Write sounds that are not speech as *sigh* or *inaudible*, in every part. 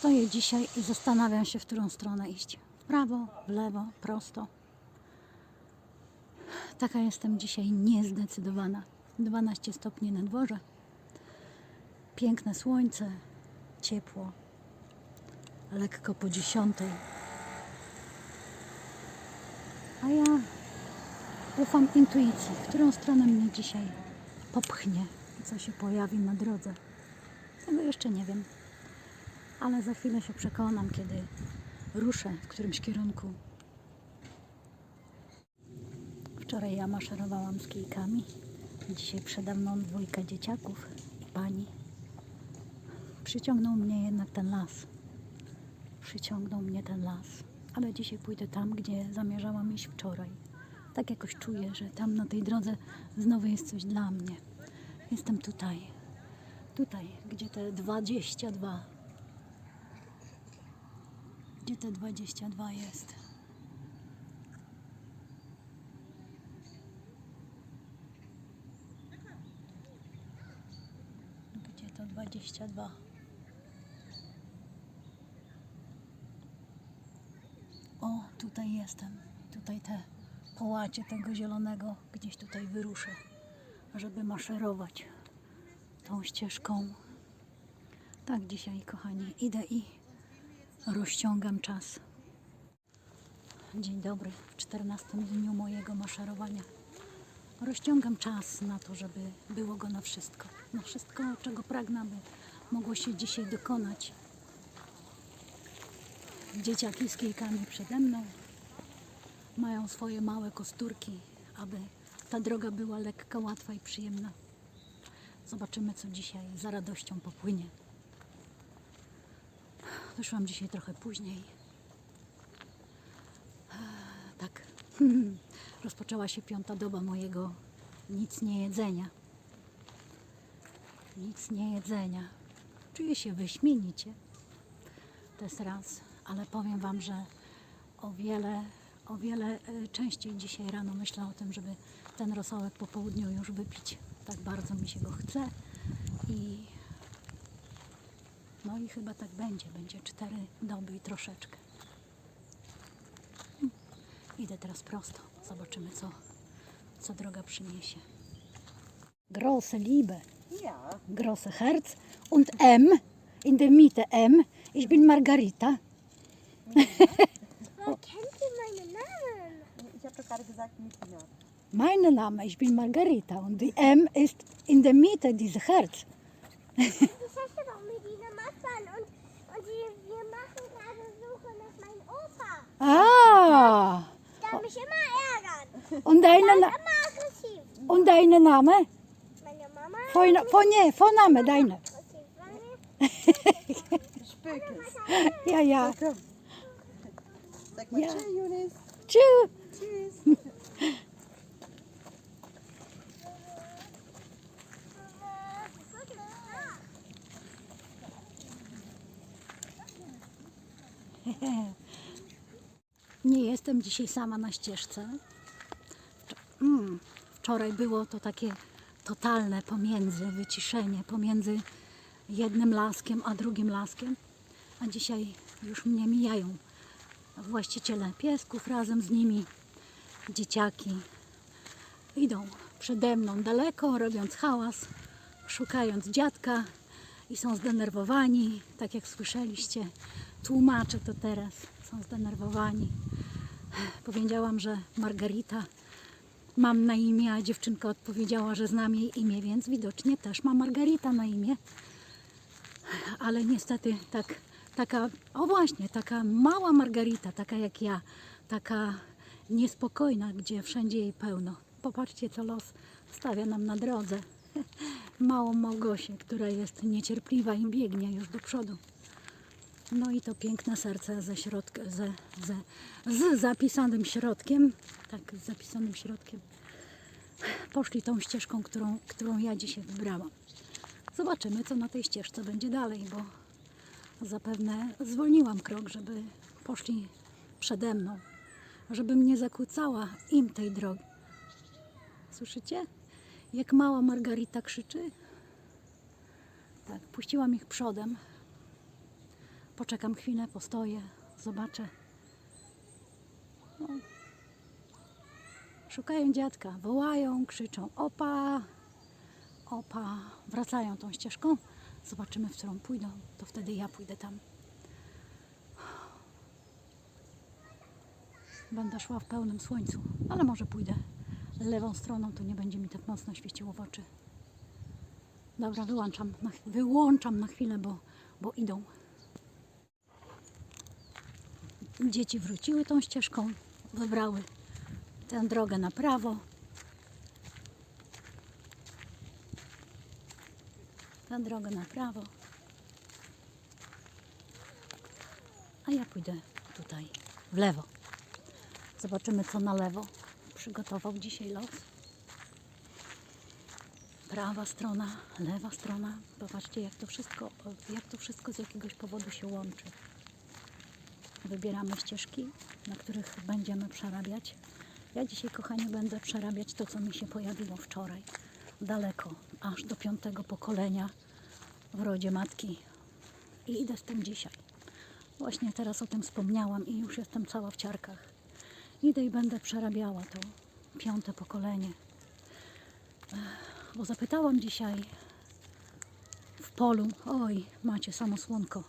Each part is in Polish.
Stoję dzisiaj i zastanawiam się, w którą stronę iść. W prawo, w lewo, prosto. Taka jestem dzisiaj niezdecydowana. 12 stopni na dworze. Piękne słońce, ciepło. Lekko po dziesiątej. A ja ufam intuicji, w którą stronę mnie dzisiaj popchnie co się pojawi na drodze. Tego jeszcze nie wiem ale za chwilę się przekonam, kiedy ruszę w którymś kierunku. Wczoraj ja maszerowałam z kijkami, dzisiaj przede mną dwójka dzieciaków pani. Przyciągnął mnie jednak ten las. Przyciągnął mnie ten las, ale dzisiaj pójdę tam, gdzie zamierzałam iść wczoraj. Tak jakoś czuję, że tam na tej drodze znowu jest coś dla mnie. Jestem tutaj, tutaj, gdzie te 22 gdzie te 22 jest? Gdzie to 22? O, tutaj jestem. Tutaj te połacie tego zielonego gdzieś tutaj wyruszę, żeby maszerować tą ścieżką. Tak dzisiaj, kochani, idę i rozciągam czas. Dzień dobry, w 14 dniu mojego maszerowania. Rozciągam czas na to, żeby było go na wszystko. Na wszystko, czego pragnę, by mogło się dzisiaj dokonać. Dzieciaki z kijkami przede mną mają swoje małe kosturki, aby ta droga była lekka, łatwa i przyjemna. Zobaczymy, co dzisiaj za radością popłynie. Wyszłam dzisiaj trochę później. Tak. *laughs* Rozpoczęła się piąta doba mojego nic nie jedzenia. Nic nie jedzenia. Czuję się wyśmienicie. To jest raz, ale powiem Wam, że o wiele, o wiele e, częściej dzisiaj rano myślę o tym, żeby ten rosołek po południu już wypić. Tak bardzo mi się go chce i no i chyba tak będzie. Będzie cztery doby i troszeczkę. Idę teraz prosto. Zobaczymy, co, co droga przyniesie. Große Liebe, Ja, große Herz und M, in der Mitte M. Ich bin Margarita. Woher *laughs* kennt ihr meinen Namen? ich habe doch gerade gesagt Mitina. Mein Name, ich bin Margarita und die M ist in der Mitte, dieses Herz. *laughs* Massan und, und die, wir machen gerade Suche nach meinem Opa. Ah, Der mich immer ärgert. und deine, Na aggressiv. und deine Name? Meine Mama Vor, vor, nie, Vorname, deine. *laughs* Spökes. Ja, ja. Sag mal Ja. tschüss, Junis. Tschüss. Tschüss. *laughs* *laughs* Nie jestem dzisiaj sama na ścieżce. Mm, wczoraj było to takie totalne pomiędzy, wyciszenie pomiędzy jednym laskiem a drugim laskiem, a dzisiaj już mnie mijają właściciele piesków razem z nimi, dzieciaki. Idą przede mną daleko, robiąc hałas, szukając dziadka i są zdenerwowani, tak jak słyszeliście. Tłumaczę to teraz, są zdenerwowani. Powiedziałam, że Margarita mam na imię, a dziewczynka odpowiedziała, że znam jej imię, więc widocznie też ma Margarita na imię. Ale niestety tak, taka, o właśnie, taka mała Margarita, taka jak ja, taka niespokojna, gdzie wszędzie jej pełno. Popatrzcie, co los stawia nam na drodze. *laughs* Małą Małgosię, która jest niecierpliwa i biegnie już do przodu. No i to piękne serce ze środka, ze, ze, z zapisanym środkiem. Tak, z zapisanym środkiem. Poszli tą ścieżką, którą, którą ja dzisiaj wybrałam. Zobaczymy, co na tej ścieżce będzie dalej, bo zapewne zwolniłam krok, żeby poszli przede mną, żebym nie zakłócała im tej drogi. Słyszycie? Jak mała Margarita krzyczy? Tak, puściłam ich przodem, Poczekam chwilę, postoję, zobaczę. No. Szukają dziadka, wołają, krzyczą opa, opa, wracają tą ścieżką. Zobaczymy, w którą pójdą, to wtedy ja pójdę tam. Będę szła w pełnym słońcu, ale może pójdę lewą stroną, to nie będzie mi tak mocno świeciło w oczy. Dobra, wyłączam na, wyłączam na chwilę, bo, bo idą. Dzieci wróciły tą ścieżką, wybrały tę drogę na prawo. Tę drogę na prawo. A ja pójdę tutaj, w lewo. Zobaczymy, co na lewo przygotował dzisiaj los. Prawa strona, lewa strona. Popatrzcie, jak to wszystko, jak to wszystko z jakiegoś powodu się łączy. Wybieramy ścieżki, na których będziemy przerabiać. Ja dzisiaj, kochani, będę przerabiać to, co mi się pojawiło wczoraj. Daleko, aż do piątego pokolenia w rodzie matki. I idę z tym dzisiaj. Właśnie teraz o tym wspomniałam i już jestem cała w ciarkach. Idę i będę przerabiała to piąte pokolenie. Bo zapytałam dzisiaj w polu, oj, macie samo słonko.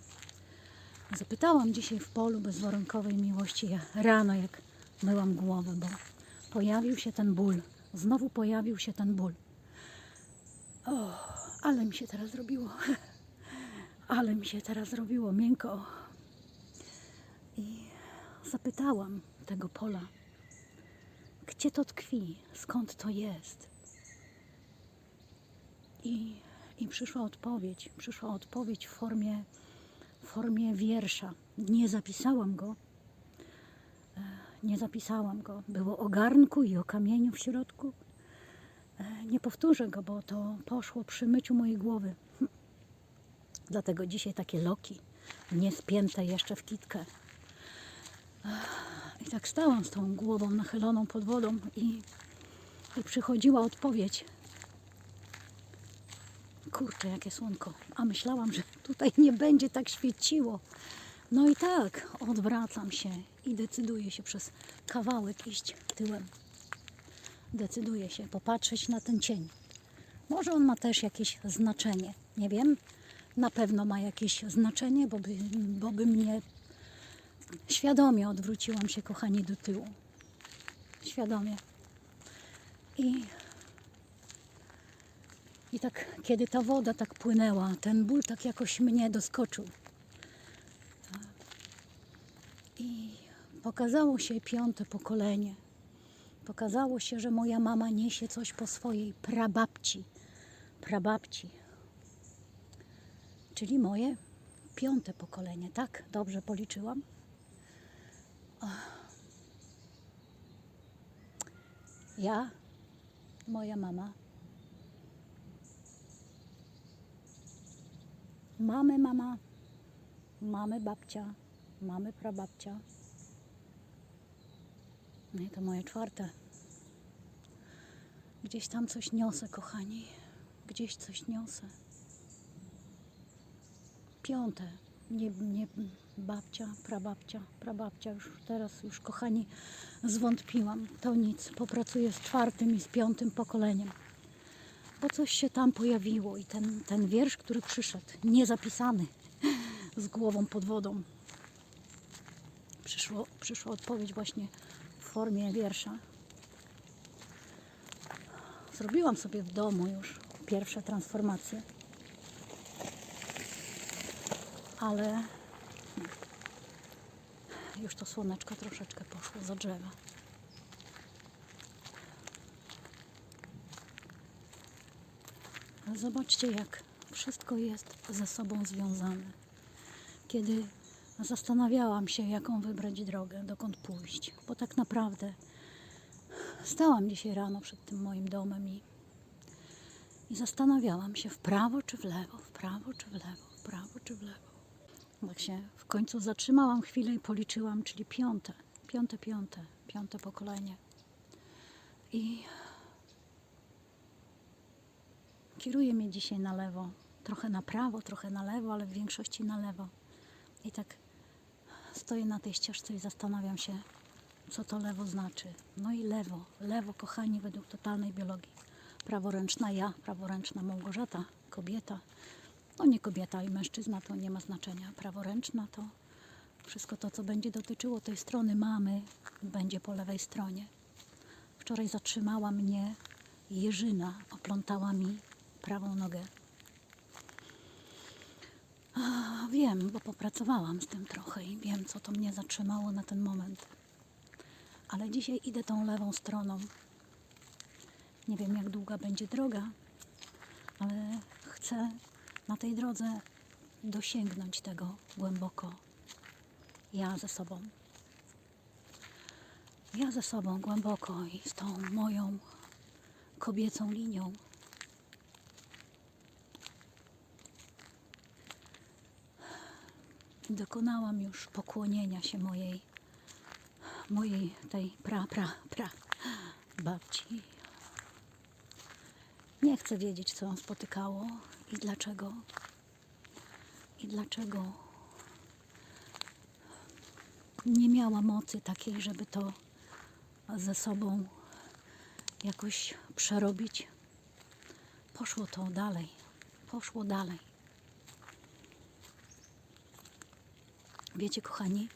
Zapytałam dzisiaj w polu bezwarunkowej miłości ja rano, jak myłam głowę, bo pojawił się ten ból. Znowu pojawił się ten ból. O, ale mi się teraz zrobiło. *laughs* Ale mi się teraz zrobiło miękko. I zapytałam tego pola, gdzie to tkwi, skąd to jest. I, i przyszła odpowiedź. Przyszła odpowiedź w formie, w formie wiersza. Nie zapisałam go. E, Nie zapisałam go. Było o garnku i o kamieniu w środku. E, Nie powtórzę go, bo to poszło przy myciu mojej głowy. *laughs* Dlatego dzisiaj takie loki, nie spięte jeszcze w kitkę. I tak stałam z tą głową nachyloną pod wodą i, i przychodziła odpowiedź. Kurczę, jakie słonko. A myślałam, że tutaj nie będzie tak świeciło. No i tak, odwracam się i decyduję się przez kawałek iść tyłem. Decyduję się popatrzeć na ten cień. Może on ma też jakieś znaczenie. Nie wiem. Na pewno ma jakieś znaczenie, bo by, bo by mnie Świadomie odwróciłam się, kochani, do tyłu. Świadomie. I, I tak, kiedy ta woda tak płynęła, ten ból tak jakoś mnie doskoczył. I pokazało się piąte pokolenie. Pokazało się, że moja mama niesie coś po swojej prababci. Prababci. Czyli moje piąte pokolenie, tak? Dobrze policzyłam? Ja, moja mama, mamy mama, mamy babcia, mamy prababcia. No i to moje czwarte. Gdzieś tam coś niosę, kochani. Gdzieś coś niosę. Piąte. Nie, nie babcia, prababcia, prababcia. Już teraz, już kochani, zwątpiłam. To nic. Popracuję z czwartym i z piątym pokoleniem. Bo coś się tam pojawiło i ten, ten wiersz, który przyszedł, niezapisany, z głową pod wodą. Przyszło, przyszła odpowiedź właśnie w formie wiersza. Zrobiłam sobie w domu już pierwsze transformacje. Ale już to słoneczko troszeczkę poszło za drzewa. Zobaczcie, jak wszystko jest ze sobą związane. Kiedy zastanawiałam się, jaką wybrać drogę, dokąd pójść, bo tak naprawdę stałam dzisiaj rano przed tym moim domem i, i zastanawiałam się w prawo czy w lewo, w prawo czy w lewo, w prawo czy w lewo. Tak się w końcu zatrzymałam chwilę i policzyłam, czyli piąte, piąte, piąte, piąte pokolenie. I kieruje mnie dzisiaj na lewo. Trochę na prawo, trochę na lewo, ale w większości na lewo. I tak stoję na tej ścieżce i zastanawiam się, co to lewo znaczy. No i lewo, lewo, kochani, według totalnej biologii. Praworęczna ja, praworęczna Małgorzata, kobieta. No nie kobieta i mężczyzna to nie ma znaczenia. Praworęczna to wszystko to, co będzie dotyczyło tej strony mamy, będzie po lewej stronie. Wczoraj zatrzymała mnie jeżyna, oplątała mi prawą nogę. A, wiem, bo popracowałam z tym trochę i wiem, co to mnie zatrzymało na ten moment. Ale dzisiaj idę tą lewą stroną. Nie wiem, jak długa będzie droga, ale chcę na tej drodze dosięgnąć tego głęboko. Ja ze sobą. Ja ze sobą głęboko i z tą moją kobiecą linią. Dokonałam już pokłonienia się mojej, mojej tej pra, pra, pra babci. Nie chcę wiedzieć, co ją spotykało i dlaczego. I dlaczego nie miała mocy takiej, żeby to ze sobą jakoś przerobić. Poszło to dalej, poszło dalej. Wiecie, kochani,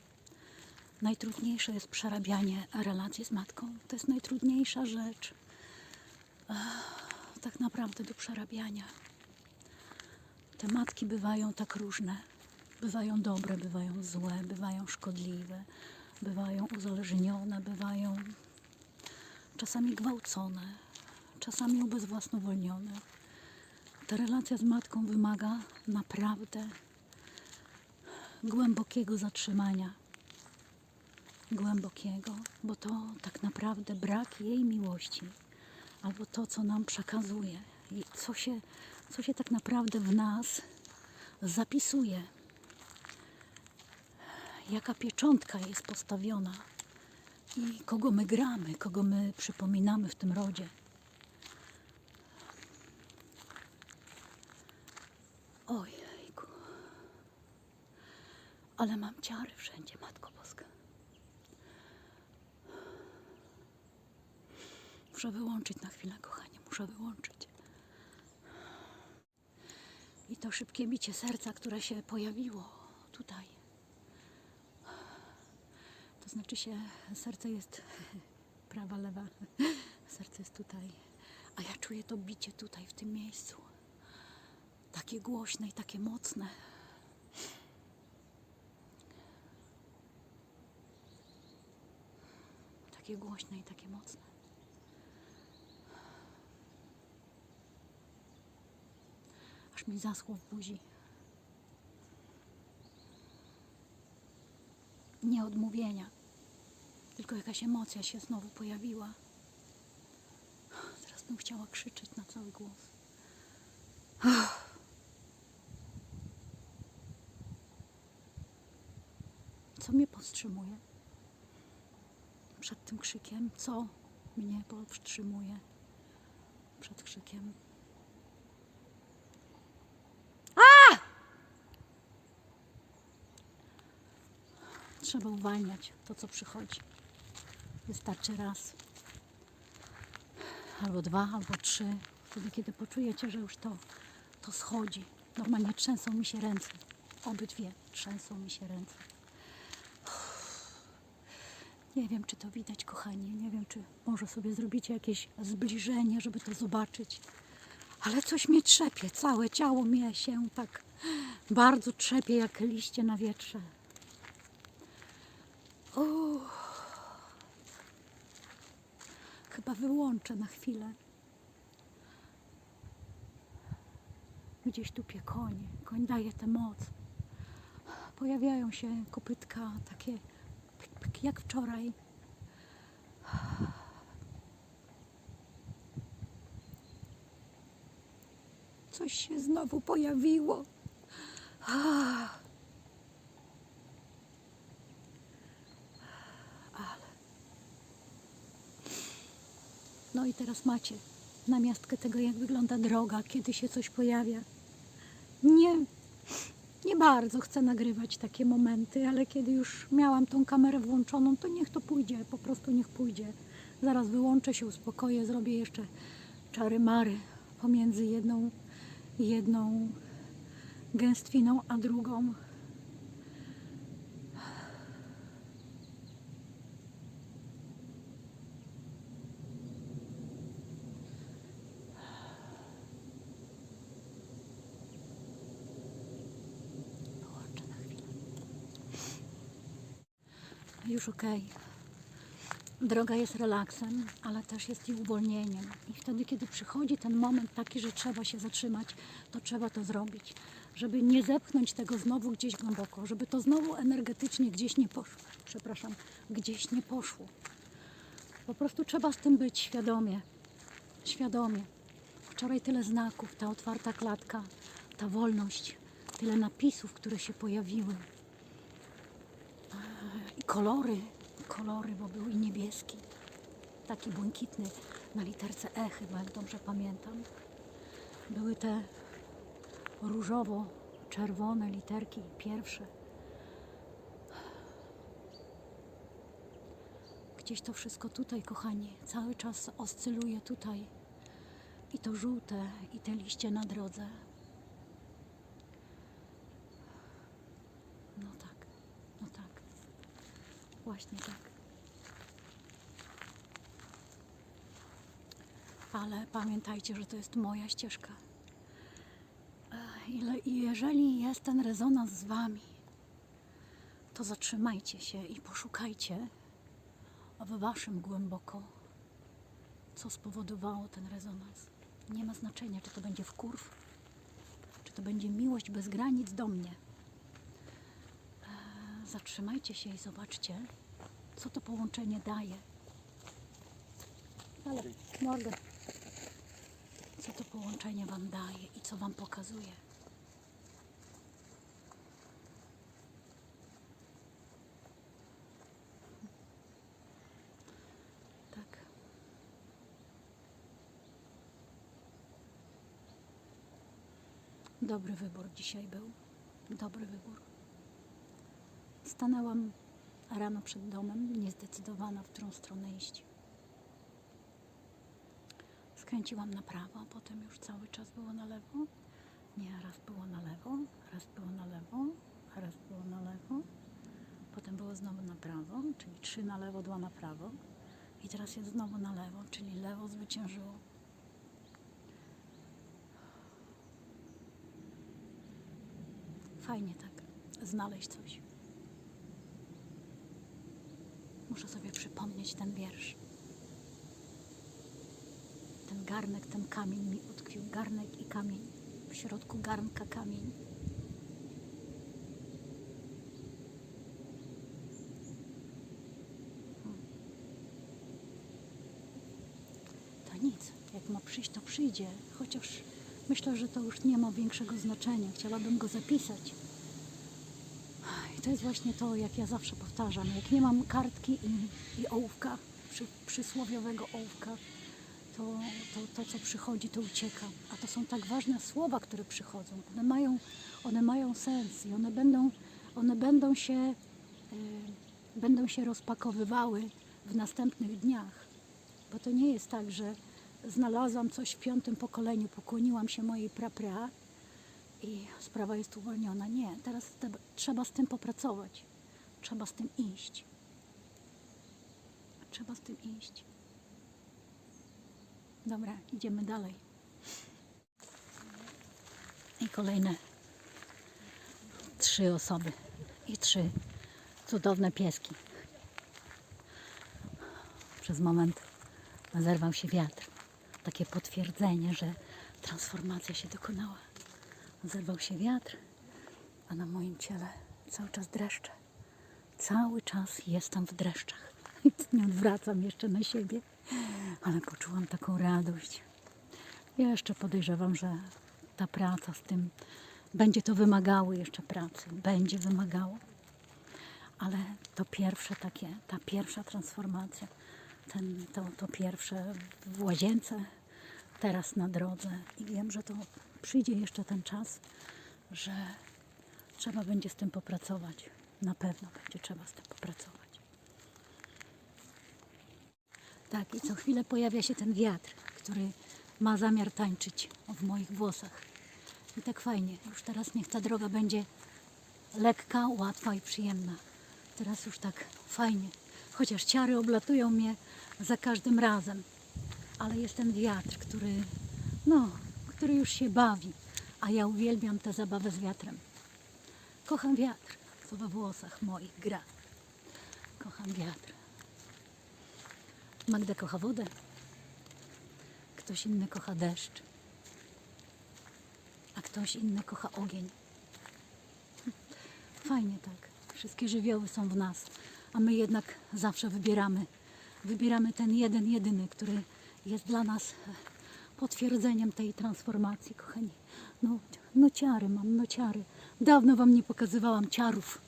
najtrudniejsze jest przerabianie relacji z matką. To jest najtrudniejsza rzecz tak naprawdę do przerabiania. Te matki bywają tak różne. Bywają dobre, bywają złe, bywają szkodliwe, bywają uzależnione, bywają czasami gwałcone, czasami ubezwłasnowolnione. Ta relacja z matką wymaga naprawdę głębokiego zatrzymania. Głębokiego, bo to tak naprawdę brak jej miłości, albo to, co nam przekazuje, i co się, co się tak naprawdę w nas zapisuje, jaka pieczątka jest postawiona i kogo my gramy, kogo my przypominamy w tym rodzie. Ojejku. Ale mam ciary wszędzie, Matko Boska. Muszę wyłączyć na chwilę, kochanie, muszę wyłączyć. I to szybkie bicie serca, które się pojawiło tutaj. To znaczy się, serce jest *laughs* prawa, lewa. Serce jest tutaj. A ja czuję to bicie tutaj, w tym miejscu. Takie głośne i takie mocne. Takie głośne i takie mocne. Aż mi zaschło w buzi. Nie odmówienia, tylko jakaś emocja się znowu pojawiła. Teraz bym chciała krzyczeć na cały głos. Co mnie powstrzymuje? Przed tym krzykiem, co mnie powstrzymuje? Przed krzykiem. Trzeba uwalniać to, co przychodzi. Wystarczy raz, albo dwa, albo trzy. Wtedy, kiedy poczujecie, że już to, to schodzi. Normalnie trzęsą mi się ręce. Obydwie trzęsą mi się ręce. Nie wiem, czy to widać, kochani. Nie wiem, czy może sobie zrobicie jakieś zbliżenie, żeby to zobaczyć. Ale coś mnie trzepie. Całe ciało mnie się tak bardzo trzepie, jak liście na wietrze. Uff. Chyba wyłączę na chwilę. Gdzieś tu pie koń. Koń daje tę moc. Pojawiają się kopytka takie jak wczoraj. Coś się znowu pojawiło. Ah. No i teraz macie namiastkę tego, jak wygląda droga, kiedy się coś pojawia. Nie bardzo chcę nagrywać takie momenty, ale kiedy już miałam tą kamerę włączoną, to niech to pójdzie, po prostu niech pójdzie. Zaraz wyłączę się, uspokoję, zrobię jeszcze czary mary pomiędzy jedną, jedną gęstwiną a drugą. Już okej. Droga jest relaksem, ale też jest i uwolnieniem. I wtedy, kiedy przychodzi ten moment taki, że trzeba się zatrzymać, to trzeba to zrobić. Żeby nie zepchnąć tego znowu gdzieś głęboko, żeby to znowu energetycznie gdzieś nie poszło. Przepraszam, gdzieś nie poszło. Po prostu trzeba z tym być świadomie. Świadomie. Wczoraj tyle znaków, ta otwarta klatka, ta wolność, tyle napisów, które się pojawiły. I kolory, kolory, bo był i niebieski, taki błękitny na literce E chyba, jak dobrze pamiętam. Były te różowo-czerwone literki pierwsze. Gdzieś to wszystko tutaj, kochani, cały czas oscyluje tutaj. I to żółte, i te liście na drodze. No tak, no tak. Właśnie tak. Ale pamiętajcie, że to jest moja ścieżka. I jeżeli jest ten rezonans z Wami, to zatrzymajcie się i poszukajcie w Waszym głęboko, co spowodowało ten rezonans. Nie ma znaczenia, czy to będzie wkurw, czy to będzie miłość bez granic do mnie. Zatrzymajcie się i zobaczcie, co to połączenie daje. Ale mordę. Co to połączenie Wam daje i co Wam pokazuje. Tak. Dobry wybór dzisiaj był. Dobry wybór. Stanęłam rano przed domem, niezdecydowana, w którą stronę iść. Skręciłam na prawo, a potem już cały czas było na lewo. Nie, raz było na lewo, raz było na lewo, raz było na lewo. Potem było znowu na prawo, czyli trzy na lewo, dwa na prawo. I teraz jest znowu na lewo, czyli lewo zwyciężyło. Fajnie tak, znaleźć coś. Muszę sobie przypomnieć ten wiersz. Ten garnek, ten kamień mi utkwił. Garnek i kamień. W środku garnka kamień. To nic. Jak ma przyjść, to przyjdzie. Chociaż myślę, że to już nie ma większego znaczenia. Chciałabym go zapisać. To jest właśnie to, jak ja zawsze powtarzam. Jak nie mam kartki i, i ołówka, przy, przysłowiowego ołówka, to, to to, co przychodzi, to ucieka. A to są tak ważne słowa, które przychodzą. One mają, one mają sens i one będą, one będą się, e, będą się rozpakowywały w następnych dniach. Bo to nie jest tak, że znalazłam coś w piątym pokoleniu, pokłoniłam się mojej prapra i sprawa jest uwolniona. Nie, teraz te, trzeba z tym popracować. Trzeba z tym iść. Trzeba z tym iść. Dobra, idziemy dalej. I kolejne trzy osoby i trzy cudowne pieski. Przez moment zerwał się wiatr. Takie potwierdzenie, że transformacja się dokonała. Zerwał się wiatr, a na moim ciele cały czas dreszcze. Cały czas jestem w dreszczach. *laughs* Nie odwracam jeszcze na siebie, ale poczułam taką radość. Ja jeszcze podejrzewam, że ta praca z tym będzie to wymagało jeszcze pracy, będzie wymagało. Ale to pierwsze takie, ta pierwsza transformacja, ten, to, to pierwsze w łazience, teraz na drodze i wiem, że to przyjdzie jeszcze ten czas, że Trzeba będzie z tym popracować. Na pewno będzie trzeba z tym popracować. Tak, i co chwilę pojawia się ten wiatr, który ma zamiar tańczyć w moich włosach. I tak fajnie. Już teraz niech ta droga będzie lekka, łatwa i przyjemna. Teraz już tak fajnie. Chociaż ciary oblatują mnie za każdym razem. Ale jest ten wiatr, który, no, który już się bawi. A ja uwielbiam tę zabawę z wiatrem. Kocham wiatr, co we włosach moich gra. Kocham wiatr. Magda kocha wodę. Ktoś inny kocha deszcz. A ktoś inny kocha ogień. Fajnie tak. Wszystkie żywioły są w nas, a my jednak zawsze wybieramy. Wybieramy ten jeden, jedyny, który jest dla nas potwierdzeniem tej transformacji, kochani. No, no ciary mam, no ciary. Dawno wam nie pokazywałam ciarów,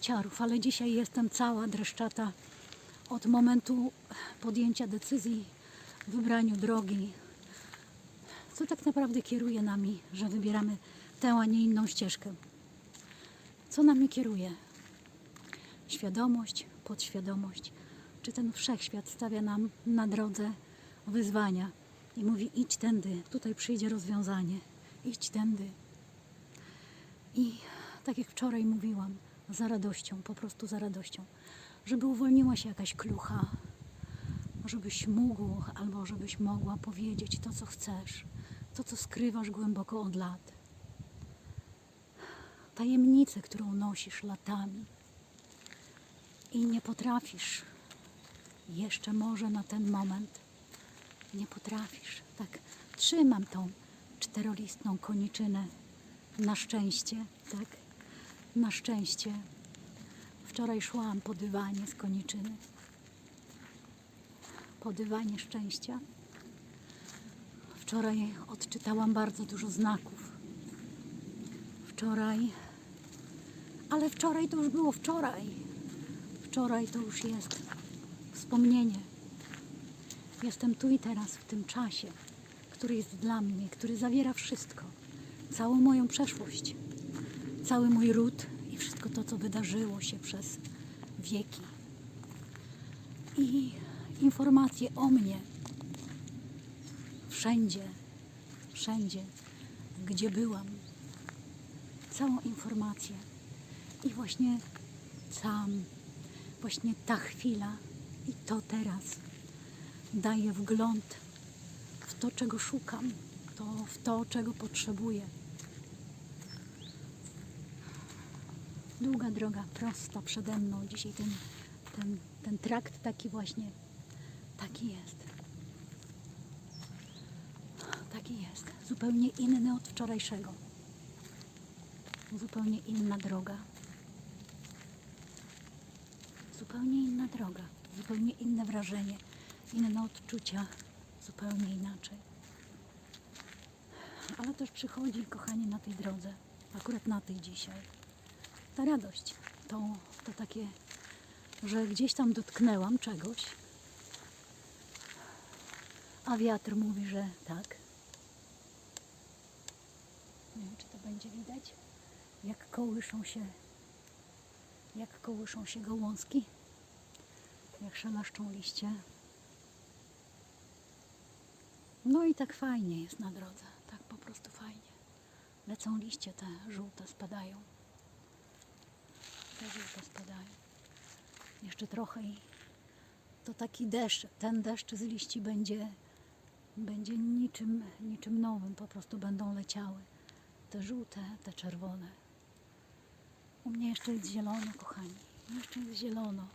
ciarów, ale dzisiaj jestem cała dreszczata od momentu podjęcia decyzji, wybraniu drogi, co tak naprawdę kieruje nami, że wybieramy tę, a nie inną ścieżkę. Co nami kieruje? Świadomość, podświadomość. Czy ten wszechświat stawia nam na drodze wyzwania i mówi: idź tędy, tutaj przyjdzie rozwiązanie, idź tędy. I tak jak wczoraj mówiłam, za radością, po prostu za radością, żeby uwolniła się jakaś klucha, żebyś mógł albo żebyś mogła powiedzieć to, co chcesz, to, co skrywasz głęboko od lat. Tajemnicę, którą nosisz latami i nie potrafisz jeszcze może na ten moment nie potrafisz. Tak, trzymam tą czterolistną koniczynę na szczęście, tak, na szczęście. Wczoraj szłam po dywanie z koniczyny, po dywanie szczęścia. Wczoraj odczytałam bardzo dużo znaków. Wczoraj, ale wczoraj to już było wczoraj. Wczoraj to już jest wspomnienie. Jestem tu i teraz, w tym czasie, który jest dla mnie, który zawiera wszystko. Całą moją przeszłość, cały mój ród i wszystko to, co wydarzyło się przez wieki. I informacje o mnie. Wszędzie, wszędzie, gdzie byłam. Całą informację. I właśnie sam, właśnie ta chwila i to teraz daje wgląd w to, czego szukam, to, w to, czego potrzebuję. Długa droga, prosta przede mną. Dzisiaj ten, ten, ten trakt taki właśnie, taki jest. Taki jest. Zupełnie inny od wczorajszego. Zupełnie inna droga. Zupełnie inna droga, zupełnie inne wrażenie, inne odczucia, zupełnie inaczej. Ale też przychodzi, kochani, na tej drodze, akurat na tej dzisiaj, ta radość, to, to takie, że gdzieś tam dotknęłam czegoś, a wiatr mówi, że tak. Nie wiem, czy to będzie widać, jak kołyszą się, jak kołyszą się gołązki, jak szeleszczą liście. No i tak fajnie jest na drodze, tak po prostu fajnie. Lecą liście te żółte, spadają. Te żółte spadają. Jeszcze trochę i to taki deszcz, ten deszcz z liści będzie, będzie niczym, niczym nowym, po prostu będą leciały. Te żółte, te czerwone. U mnie jeszcze jest zielono, kochani. Jeszcze jest zielono.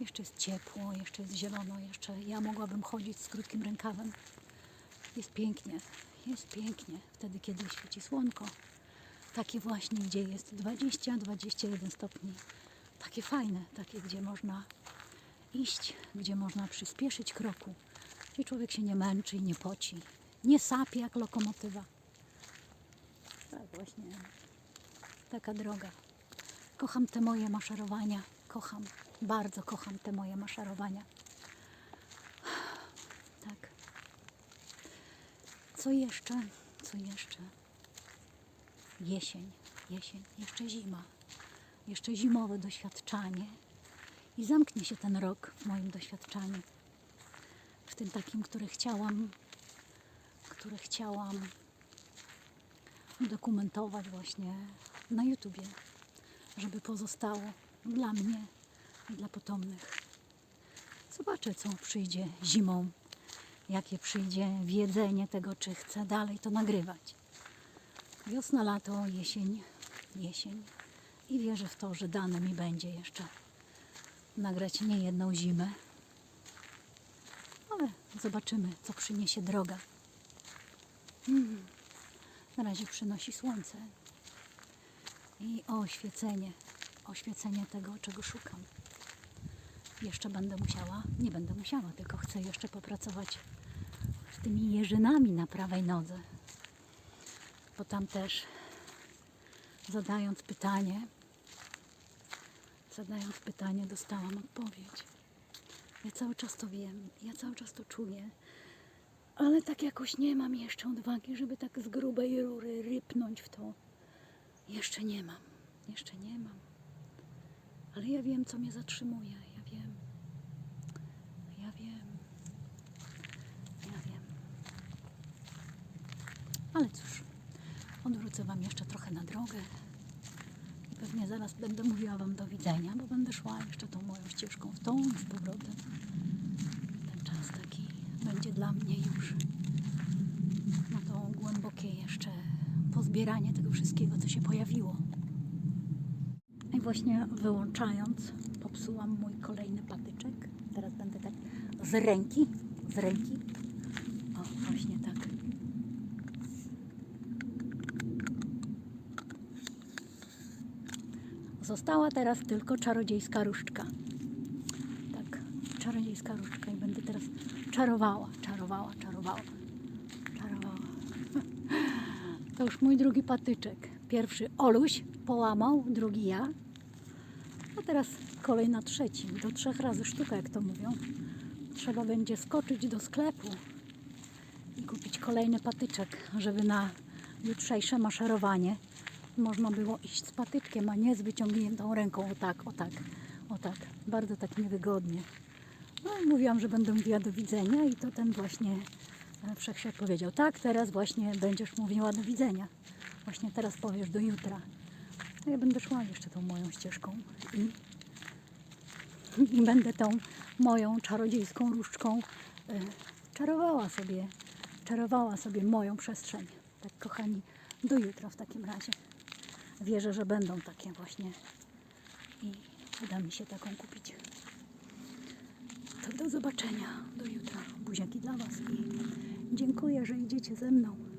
Jeszcze jest ciepło, jeszcze jest zielono, jeszcze ja mogłabym chodzić z krótkim rękawem. Jest pięknie, jest pięknie. Wtedy, kiedy świeci słonko. Takie właśnie, gdzie jest 20-21 stopni. Takie fajne, takie, gdzie można iść, gdzie można przyspieszyć kroku. Gdzie człowiek się nie męczy i nie poci. Nie sapie jak lokomotywa. Tak właśnie. Taka droga. Kocham te moje maszerowania. Kocham. Bardzo kocham te moje maszerowania. Tak. Co jeszcze? Co jeszcze? Jesień. jesień, jeszcze zima, jeszcze zimowe doświadczanie i zamknie się ten rok w moim doświadczaniu. W tym takim, który chciałam, który chciałam dokumentować właśnie na YouTubie, żeby pozostało dla mnie dla potomnych. Zobaczę, co przyjdzie zimą, jakie przyjdzie wiedzenie tego, czy chcę dalej to nagrywać. Wiosna, lato, jesień, jesień. I wierzę w to, że dane mi będzie jeszcze nagrać nie jedną zimę. Ale zobaczymy, co przyniesie droga. Mm. Na razie przynosi słońce i oświecenie, oświecenie tego, czego szukam. Jeszcze będę musiała, nie będę musiała, tylko chcę jeszcze popracować z tymi jeżynami na prawej nodze. Bo tam też zadając pytanie, zadając pytanie, dostałam odpowiedź. Ja cały czas to wiem, ja cały czas to czuję, ale tak jakoś nie mam jeszcze odwagi, żeby tak z grubej rury rypnąć w to. Jeszcze nie mam, jeszcze nie mam. Ale ja wiem, co mnie zatrzymuje. Wiem. Ja wiem. Ja wiem. Ale cóż, odwrócę Wam jeszcze trochę na drogę. I pewnie zaraz będę mówiła Wam do widzenia, bo będę szła jeszcze tą moją ścieżką w tą z powrotem. Ten czas taki będzie dla mnie już na to głębokie jeszcze pozbieranie tego wszystkiego, co się pojawiło. I właśnie wyłączając, popsułam mój kolejny patyczek. Teraz będę tak z ręki, z ręki. O, właśnie tak. Została teraz tylko czarodziejska różdżka. Tak, czarodziejska różdżka i będę teraz czarowała, czarowała, czarowała, czarowała. *laughs* To już mój drugi patyczek. Pierwszy Oluś połamał, drugi ja. A teraz kolej na trzeci. Do trzech razy sztuka, jak to mówią. Trzeba będzie skoczyć do sklepu i kupić kolejny patyczek, żeby na jutrzejsze maszerowanie można było iść z patyczkiem, a nie z wyciągniętą ręką. O tak, o tak, o tak. Bardzo tak niewygodnie. No i mówiłam, że będę mówiła do widzenia i to ten właśnie e, wszechświat powiedział. Tak, teraz właśnie będziesz mówiła do widzenia. Właśnie teraz powiesz do jutra. A ja będę szła jeszcze tą moją ścieżką i, *laughs* będę tą moją czarodziejską różdżką e, czarowała sobie, czarowała sobie moją przestrzeń. Tak kochani, do jutra w takim razie. Wierzę, że będą takie właśnie i uda mi się taką kupić. To do zobaczenia do jutra. Buziaki dla Was i dziękuję, że idziecie ze mną.